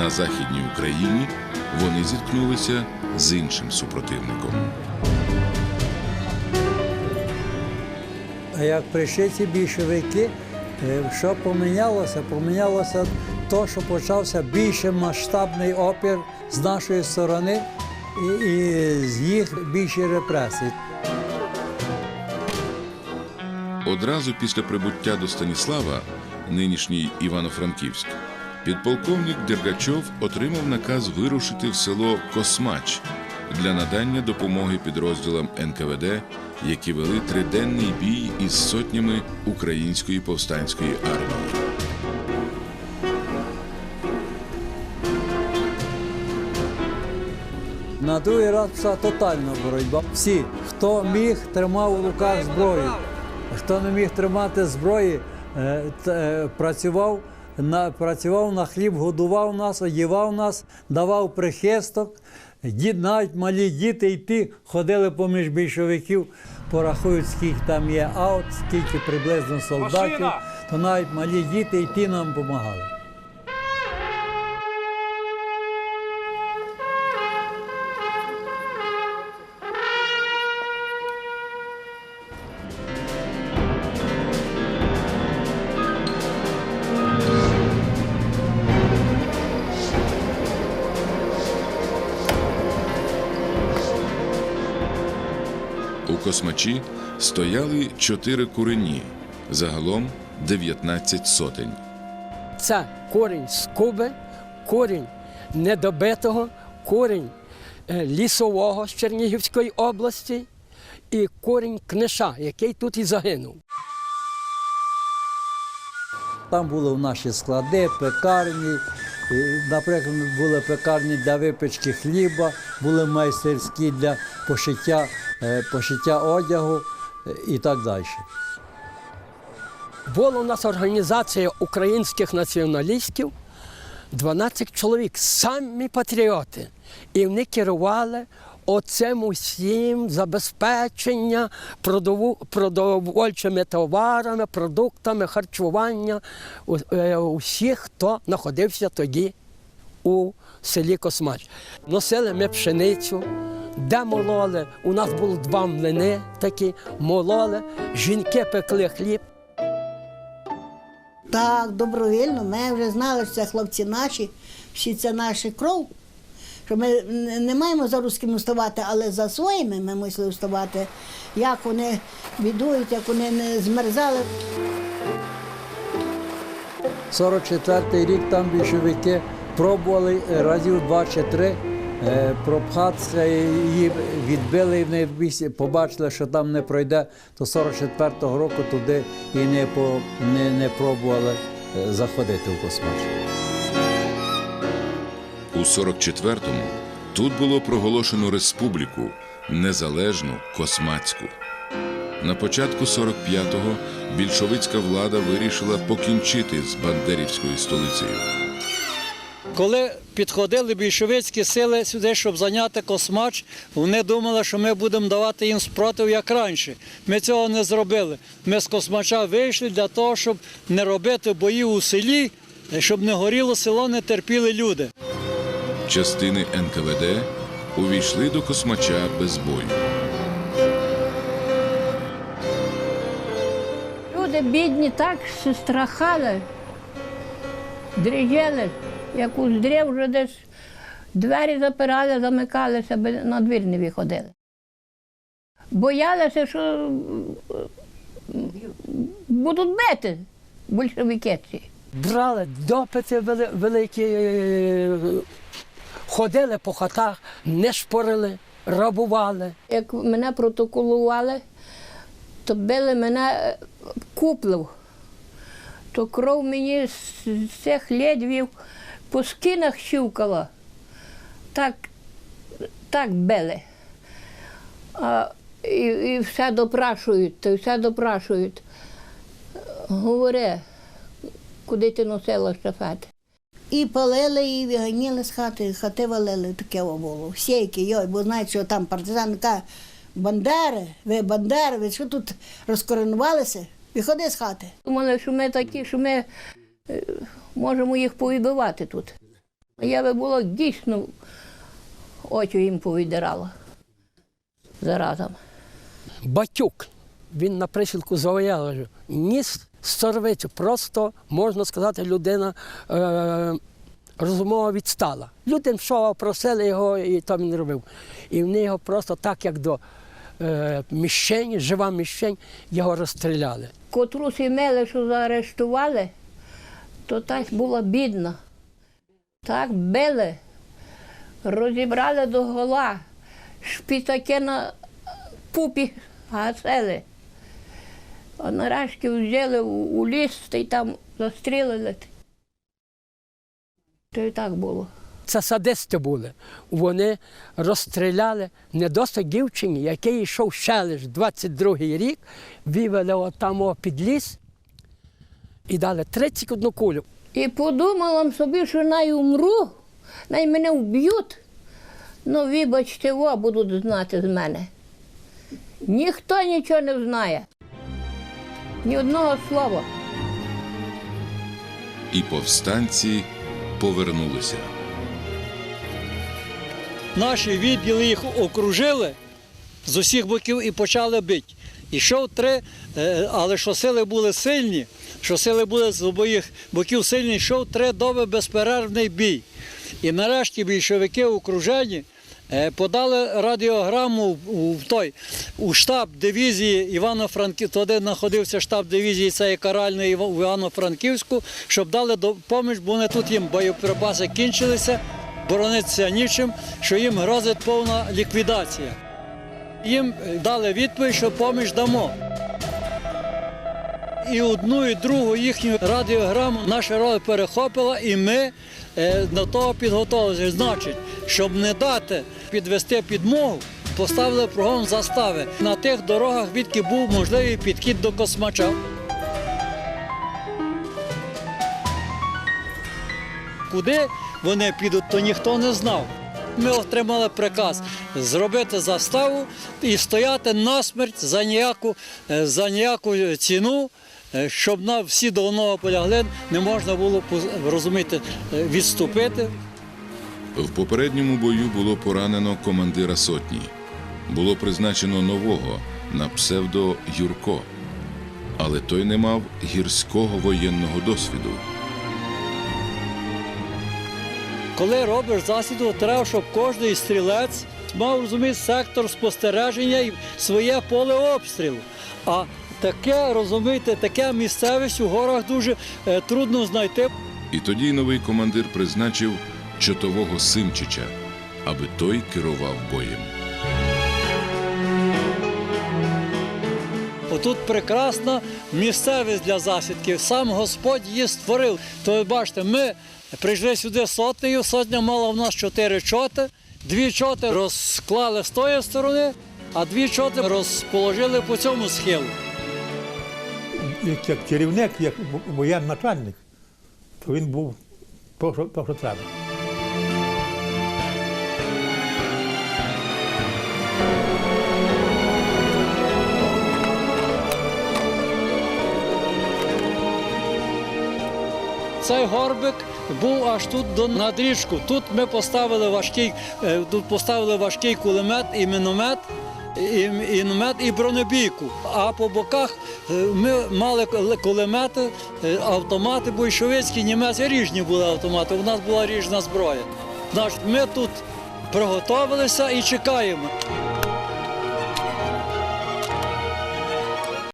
На Західній Україні вони зіткнулися з іншим супротивником. А як прийшли ці більшовики, е, що помінялося? Помінялося те, що почався більше масштабний опір з нашої сторони і, і з їх більші репресії. Одразу після прибуття до Станіслава, нинішній Івано-Франківськ, підполковник Дергачов отримав наказ вирушити в село Космач для надання допомоги підрозділам НКВД, які вели триденний бій із сотнями української повстанської армії. На другий раз пішла тотальна боротьба. Всі, хто міг, тримав у руках зброю. Хто не міг тримати зброї, е, е, працював працював на хліб, годував нас, одівав нас, давав прихисток. Дід, навіть малі діти йти, ходили поміж більшовиків, порахують, скільки там є аут, скільки приблизно солдатів, то навіть малі діти йти нам допомагали. Космачі стояли чотири курені, загалом 19 сотень. Це корінь скуби, корінь недобитого, корінь е, лісового з Чернігівської області і корінь книша, який тут і загинув. Там були в наші склади, пекарні. Наприклад, були пекарні для випічки хліба, були майстерські для пошиття, е, пошиття одягу е, і так далі. Була у нас організація українських націоналістів, 12 чоловік, самі патріоти. І вони керували оцим усім забезпечення продовольчими товарами, продуктами харчування е, усіх, хто знаходився тоді у селі Космач. Носили ми пшеницю, де мололи. У нас було два млини такі, мололи, жінки пекли хліб. Так, добровільно. Ми вже знали, що це хлопці наші, всі це наша кров. Що ми не маємо за русскими вставати, але за своїми ми мусили вставати, як вони бідують, як вони не змерзали. 44-й рік там більшовики пробували е, разів два чи три пропхатися, її відбили, і в бісі побачили, що там не пройде, то 44-го року туди і не, по, не, не пробували е, заходити в космач. У 44-му тут було проголошено республіку, незалежну Космацьку. На початку 45-го більшовицька влада вирішила покінчити з бандерівською столицею. Коли підходили більшовицькі сили сюди, щоб зайняти космач, вони думали, що ми будемо давати їм спротив як раніше. Ми цього не зробили. Ми з космача вийшли для того, щоб не робити бої у селі, щоб не горіло село, не терпіли люди. Частини НКВД увійшли до космача без бою. Люди бідні так страхали, дрижели, як уздрів вже десь двері запирали, замикалися, би на двір не виходили. Боялися, що будуть бити большевики ці. брали допити великі, е, ходили по хатах, не шпорили, рабували. Як мене протоколували, то били мене е, куплив. То кров мені з з цих ледвів по скинах щівкала. Так, так били. А, і, і все допрашують, то все допрашують. Говори, куди ти носила штафети? І палили, і виганіли з хати, хати валили, таке було. Всіякі, йой, бо знають, що там партизан каже, Бандери, ви бандери, ви що тут розкоренувалися? Виходи з хати. Думали, що ми такі, що ми е, можемо їх повибивати тут. Я би було дійсно очі їм повідирала заразом. Батюк, він на присілку завояв, ніс сорвицю. Просто, можна сказати, людина е, розумово відстала. Люди що просили його, і то він робив. І вони його просто так, як до е, міщень, жива міщень, його розстріляли. Котру сімели, що заарештували, то та була бідна. Так били, розібрали до гола, шпітаки на пупі гасили. А нарешті взяли у, ліс та й там застрілили. То і так було. Це садисти були. Вони розстріляли не досить дівчині, який йшов ще лиш 22-й рік, вивели отам під ліс і дали 31 кулю. І подумала собі, що най умру, най мене вб'ють. Ну, вибачте, во будуть знати з мене. Ніхто нічого не знає. Ні одного слова. І повстанці повернулися. Наші відділи їх окружили з усіх боків і почали бити. Ішов три, е, але що сили були сильні, що сили були з обоїх боків сильні, йшов три доби безперервний бій. І нарешті більшовики окружені е, подали радіограму в- в той у штаб дивізії Івано-Франківську. Туди знаходився штаб дивізії цієї каральної в Івано-Франківську, щоб дали допоміж, бо вони тут їм боєприпаси кінчилися, боронитися нічим, що їм грозить повна ліквідація. Їм дали відповідь, що поміж дамо. І одну, і другу їхню радіограму наша рода перехопила, і ми е, до того підготовилися. Значить, щоб не дати підвести підмогу, поставили прогон застави на тих дорогах, відки був можливий підхід до космача. Куди вони підуть, то ніхто не знав. Ми отримали приказ зробити заставу і стояти насмерть за ніяку, е, за ніяку ціну, е, щоб на всі до одного полягли, не можна було розуміти, е, відступити. В попередньому бою було поранено командира сотні. Було призначено нового на псевдо Юрко, але той не мав гірського воєнного досвіду. Коли робиш засіду, треба, щоб кожен стрілець мав розуміти сектор спостереження і своє поле обстрілу. А таке, розумієте, таке місцевість у горах дуже е, трудно знайти. І тоді новий командир призначив чотового Симчича, аби той керував боєм. Отут прекрасна місцевість для засідків. Сам Господь її створив. То ви бачите, ми прийшли сюди сотнею, сотня мала в нас чотири чоти. Дві чоти розклали з тої сторони, а дві чоти розположили по цьому схилу. як, як керівник, як воєнний начальник, то він був то, що, то, що треба. Цей горбик був аж тут до надріжку. Тут ми поставили важкий, е, тут поставили важкий кулемет і міномет. І, і і бронебійку. А по боках е, ми мали кулемети, е, автомати бойшовицькі, німецькі ріжні були автомати. У нас була ріжна зброя. Значить, ми тут приготувалися і чекаємо.